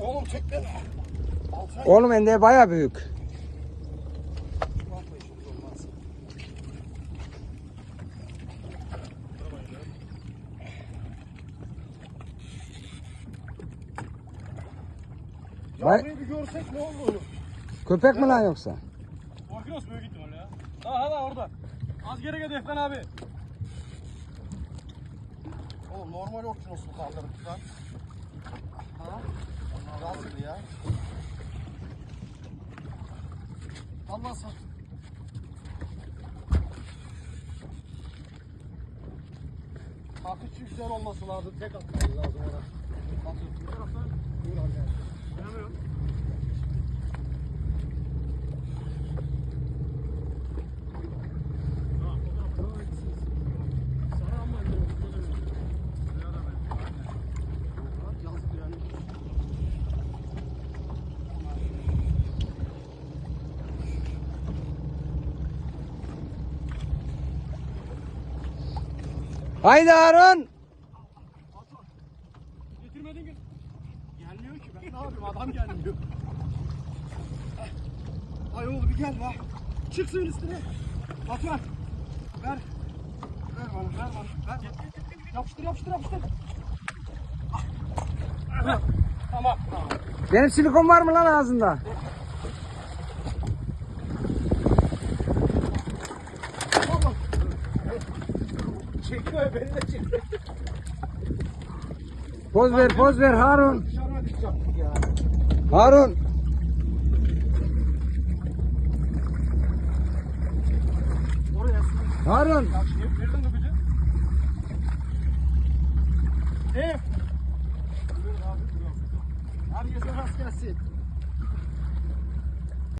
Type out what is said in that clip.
Oğlum çek beni. Altına Oğlum ende baya büyük. Vay- Yavruyu bir görsek ne olur? Köpek mi lan yoksa? Orkinos büyük ihtimalle ya. Daha hala orada. Az geri gel Efkan abi. Oğlum normal orkinosunu kaldırdık lan. Ha? Nasıl ya? Allah sağ. Takipçi güzel olması lazım. Tek atması lazım ona. Taraftan. Buyur arkadaşlar. Bilmiyorum. Haydi Harun. Getirmedin ki. Gelmiyor ki ben ne yapayım adam gelmiyor. Ay oğlum bir gel be. Çık suyun üstüne. Batuhan. Ver. Ver bana ver bana. Ver. Yapıştır yapıştır yapıştır. Tamam. Tamam. Benim silikon var mı lan ağzında? Tamam. Çekiyor beni de çekiyor. Poz ver poz ver Harun. Harun. Oraya su. Harun. Ya şey mi bizi? Ev. Herkese rast gelsin.